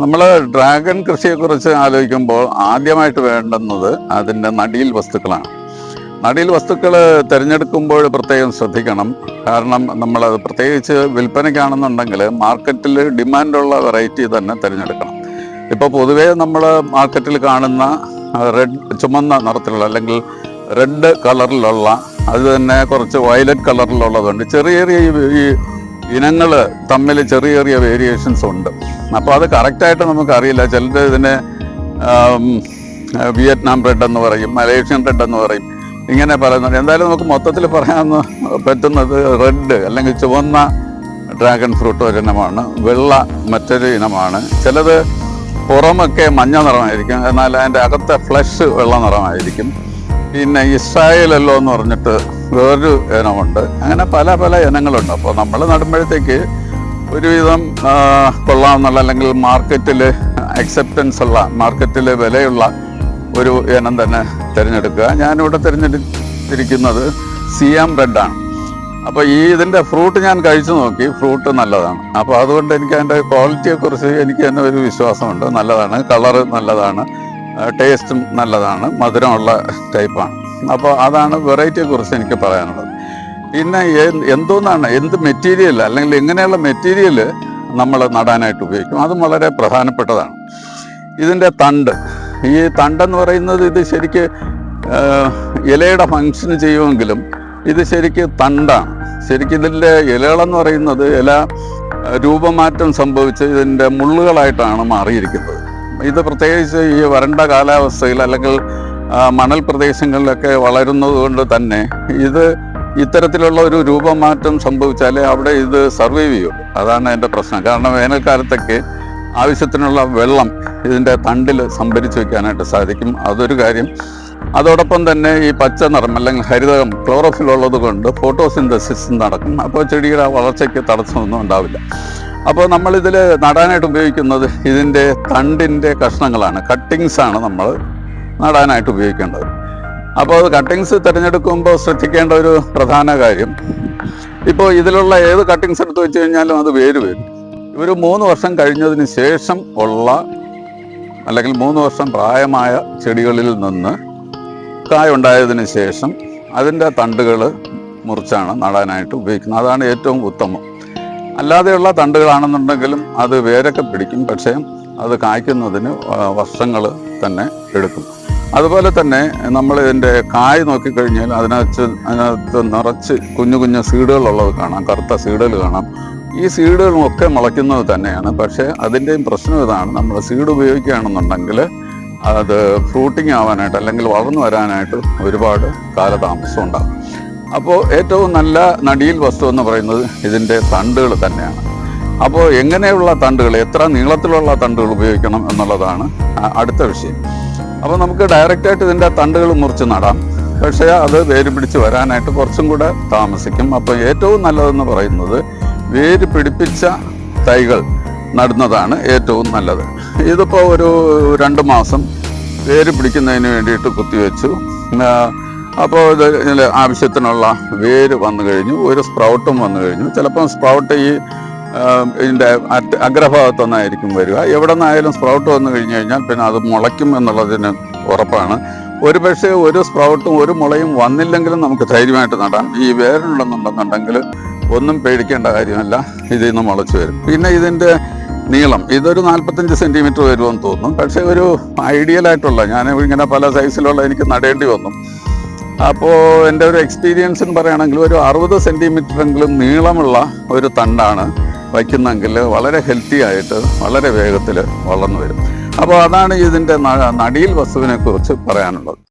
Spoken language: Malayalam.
നമ്മൾ ഡ്രാഗൺ കൃഷിയെക്കുറിച്ച് ആലോചിക്കുമ്പോൾ ആദ്യമായിട്ട് വേണ്ടുന്നത് അതിന്റെ നടിയിൽ വസ്തുക്കളാണ്. നടിയിൽ വസ്തുക്കൾ തിരഞ്ഞെടുക്കുമ്പോൾ പ്രത്യേകം ശ്രദ്ധിക്കണം. കാരണം നമ്മളത് പ്രത്യേകിച്ച് വിൽപ്പനയ്ക്കാണെന്നുണ്ടെങ്കിൽ മാർക്കറ്റിൽ ഡിമാൻഡുള്ള വെറൈറ്റി തന്നെ തിരഞ്ഞെടുക്കണം. ഇപ്പോൾ പൊതുവേ നമ്മൾ മാർക്കറ്റിൽ കാണുന്ന റെഡ് ചുമന്ന നിറത്തിലുള്ള അല്ലെങ്കിൽ റെഡ് കളറിലുള്ള അത് തന്നെ കുറച്ച് വയലറ്റ് കളറിലുള്ളതുണ്ട്. ചെറിയ ചെറിയ ഈ ഇനങ്ങൾ തമ്മിൽ ചെറിയ ചെറിയ വേരിയേഷൻസ് ഉണ്ട്. അപ്പോൾ അത് കറക്റ്റായിട്ട് നമുക്കറിയില്ല. ചിലർ ഇതിനെ വിയറ്റ്നാം റെഡ് എന്ന് പറയും മലേഷ്യൻ റെഡ് എന്ന് പറയും. ഇങ്ങനെ പറയുന്നുണ്ട്. എന്തായാലും നമുക്ക് മൊത്തത്തിൽ പറയാൻ പറ്റുന്നത് റെഡ് അല്ലെങ്കിൽ ചുവന്ന ഡ്രാഗൺ ഫ്രൂട്ട് ഒരു ഇനമാണ്. വെള്ള മറ്റൊരു ഇനമാണ്. ചിലത് പുറമൊക്കെ മഞ്ഞ നിറമായിരിക്കും. എന്നാൽ അതിന്റെ അകത്തെ ഫ്ലഷ് വെള്ള നിറമായിരിക്കും. പിന്നെ ഇസ്രായേലല്ലോ എന്ന് പറഞ്ഞിട്ട് വേറൊരു ഇനമുണ്ട്. അങ്ങനെ പല പല ഇനങ്ങളുണ്ട്. അപ്പോൾ നമ്മൾ നടുമ്പോഴത്തേക്ക് ഒരുവിധം കൊള്ളാമെന്നുള്ള അല്ലെങ്കിൽ മാർക്കറ്റിൽ അക്സെപ്റ്റൻസ് ഉള്ള മാർക്കറ്റിൽ വിലയുള്ള ഒരു ഇനം തന്നെ തിരഞ്ഞെടുക്കുക. ഞാനിവിടെ തിരഞ്ഞെടുത്തിരിക്കുന്നത് സിയാം റെഡാണ് അപ്പോൾ ഈ ഇതിന്റെ ഫ്രൂട്ട് ഞാൻ കഴിച്ചു നോക്കി. ഫ്രൂട്ട് നല്ലതാണ്. അപ്പോൾ അതുകൊണ്ട് എനിക്ക് അതിന്റെ ക്വാളിറ്റിയെക്കുറിച്ച് എനിക്ക് തന്നെ ഒരു വിശ്വാസമുണ്ട്. നല്ലതാണ്. കളറ് നല്ലതാണ്. ടേസ്റ്റും നല്ലതാണ്. മധുരമുള്ള ടൈപ്പാണ്. അപ്പോൾ അതാണ് വെറൈറ്റിയെ കുറിച്ച് എനിക്ക് പറയാനുള്ളത്. പിന്നെ എന്തോന്നാണ് എന്ത് മെറ്റീരിയൽ അല്ലെങ്കിൽ എങ്ങനെയുള്ള മെറ്റീരിയൽ നമ്മൾ നടാനായിട്ട് ഉപയോഗിക്കും? അതും വളരെ പ്രധാനപ്പെട്ടതാണ്. ഇതിന്റെ തണ്ട്. ഈ തണ്ടെന്ന് പറയുന്നത് ഇത് ശരിക്ക് ഇലയുടെ ഫങ്ഷൻ ചെയ്യുമെങ്കിലും ഇത് ശരിക്ക് തണ്ടാണ്. ശരിക്കും ഇതിന്റെ ഇലകളെന്ന് പറയുന്നത് ഇല രൂപമാറ്റം സംഭവിച്ച് ഇതിന്റെ മുള്ളുകളായിട്ടാണ് മാറിയിരിക്കുന്നത്. ഇത് പ്രത്യേകിച്ച് ഈ വരണ്ട കാലാവസ്ഥയിൽ അല്ലെങ്കിൽ മണൽ പ്രദേശങ്ങളിലൊക്കെ വളരുന്നത് കൊണ്ട് തന്നെ ഇത് ഇത്തരത്തിലുള്ള ഒരു രൂപമാറ്റം സംഭവിച്ചാലേ അവിടെ ഇത് സർവൈവ് ചെയ്യൂ. അതാണ് എന്റെ പ്രശ്നം. കാരണം വേനൽക്കാലത്തൊക്കെ ആവശ്യത്തിനുള്ള വെള്ളം ഇതിന്റെ തണ്ടിൽ സംഭരിച്ചു വെക്കാനായിട്ട് സാധിക്കും. അതൊരു കാര്യം. അതോടൊപ്പം തന്നെ ഈ പച്ച നിറം അല്ലെങ്കിൽ ഹരിതകം ക്ലോറോഫിൽ ഉള്ളത് കൊണ്ട് ഫോട്ടോസിന്തസിസ് നടക്കും. അപ്പോൾ ചെടിയുടെ വളർച്ചയ്ക്ക് തടസ്സമൊന്നും ഉണ്ടാവില്ല. അപ്പോൾ നമ്മളിതിൽ നടാനായിട്ട് ഉപയോഗിക്കുന്നത് ഇതിന്റെ തണ്ടിന്റെ കഷ്ണങ്ങളാണ്. കട്ടിങ്സ് ആണ് നമ്മൾ നടാനായിട്ട് ഉപയോഗിക്കേണ്ടത് അപ്പോൾ കട്ടിങ്സ് തിരഞ്ഞെടുക്കുമ്പോൾ ശ്രദ്ധിക്കേണ്ട ഒരു പ്രധാന കാര്യം ഇപ്പോൾ ഇതിലുള്ള ഏത് കട്ടിങ്സ് എടുത്ത് വെച്ച് കഴിഞ്ഞാലും അത് വേര് വരും. ഒരു മൂന്ന് വർഷം കഴിഞ്ഞതിന് ശേഷം ഉള്ള അല്ലെങ്കിൽ മൂന്ന് വർഷം പ്രായമായ ചെടികളിൽ നിന്ന് കായുണ്ടായതിന് ശേഷം അതിന്റെ തണ്ടുകൾ മുറിച്ചാണ് നടാനായിട്ട് ഉപയോഗിക്കുന്നത്. അതാണ് ഏറ്റവും ഉത്തമം. അല്ലാതെയുള്ള തണ്ടുകളാണെന്നുണ്ടെങ്കിലും അത് വേരൊക്കെ പിടിക്കും. പക്ഷേ അത് കായ്ക്കുന്നതിന് വർഷങ്ങൾ തന്നെ എടുക്കും. അതുപോലെ തന്നെ നമ്മൾ ഇതിന്റെ കായ് നോക്കിക്കഴിഞ്ഞാൽ അതിനകത്ത് അതിനകത്ത് നിറച്ച് കുഞ്ഞു കുഞ്ഞു സീഡുകളുള്ളത് കാണാം കറുത്ത സീഡുകൾ കാണാം. ഈ സീഡുകളൊക്കെ മുളയ്ക്കുന്നത് തന്നെയാണ്. പക്ഷേ അതിന്റെയും പ്രശ്നം ഇതാണ്. നമ്മൾ സീഡ് ഉപയോഗിക്കുകയാണെന്നുണ്ടെങ്കിൽ അത് ഫ്രൂട്ടിങ് ആവാനായിട്ട് അല്ലെങ്കിൽ വളർന്നു വരാനായിട്ട് ഒരുപാട് കാലതാമസം ഉണ്ടാകും. അപ്പോൾ ഏറ്റവും നല്ല നടിയിൽ വസ്തു എന്ന് പറയുന്നത് ഇതിന്റെ തണ്ടുകൾ തന്നെയാണ്. അപ്പോൾ എങ്ങനെയുള്ള തണ്ടുകൾ എത്ര നീളത്തിലുള്ള തണ്ടുകൾ ഉപയോഗിക്കണം എന്നുള്ളതാണ് അടുത്ത വിഷയം. അപ്പോൾ നമുക്ക് ഡയറക്റ്റായിട്ട് ഇതിന്റെ തണ്ടുകൾ മുറിച്ച് നടാം. പക്ഷേ അത് വേര് പിടിച്ച് വരാനായിട്ട് കുറച്ചും കൂടെ താമസിക്കും. അപ്പോൾ ഏറ്റവും നല്ലതെന്ന് പറയുന്നത് വേര് പിടിപ്പിച്ച തൈകൾ നടുന്നതാണ് ഏറ്റവും നല്ലത്. ഇതിപ്പോൾ ഒരു രണ്ട് മാസം വേര് പിടിക്കുന്നതിന് വേണ്ടിയിട്ട് കുത്തിവെച്ചു. അപ്പോൾ ഇത് ആവശ്യത്തിനുള്ള വേര് വന്നു കഴിഞ്ഞു. ഒരു സ്പ്രൗട്ടും വന്നു കഴിഞ്ഞു. ചിലപ്പം സ്പ്രൗട്ട് ഈ ഇതിന്റെ അഗ്രഭാഗത്തൊന്നായിരിക്കും വരിക. എവിടെ നിന്നായാലും സ്പ്രൗട്ട് വന്നു കഴിഞ്ഞു കഴിഞ്ഞാൽ പിന്നെ അത് മുളയ്ക്കും എന്നുള്ളതിന് ഉറപ്പാണ്. ഒരു പക്ഷേ ഒരു സ്പ്രൗട്ടും ഒരു മുളയും വന്നില്ലെങ്കിലും നമുക്ക് ധൈര്യമായിട്ട് നടാം. ഈ വേരുണ്ടെന്നുണ്ടെന്നുണ്ടെങ്കിൽ ഒന്നും പേടിക്കേണ്ട കാര്യമല്ല. ഇതിൽ നിന്ന് മുളച്ച് വരും. പിന്നെ ഇതിന്റെ നീളം. ഇതൊരു നാൽപ്പത്തഞ്ച് സെന്റിമീറ്റർ വരുമെന്ന് തോന്നും പക്ഷേ ഒരു ഐഡിയൽ ആയിട്ടുള്ള ഞാൻ ഇങ്ങനെ പല സൈസിലുള്ള എനിക്ക് നടേണ്ടി വന്നു. അപ്പോൾ എന്റെ ഒരു എക്സ്പീരിയൻസ് എന്ന് പറയുകയാണെങ്കിൽ ഒരു അറുപത് സെന്റിമീറ്ററെങ്കിലും നീളമുള്ള ഒരു തണ്ടാണ് വയ്ക്കുന്നെങ്കിൽ വളരെ ഹെൽത്തി ആയിട്ട് വളരെ വേഗത്തിൽ വളർന്നു വരും. അപ്പോൾ അതാണ് ഇതിന്റെ നടിയിൽ വസ്തുവിനെക്കുറിച്ച് പറയാനുള്ളത്.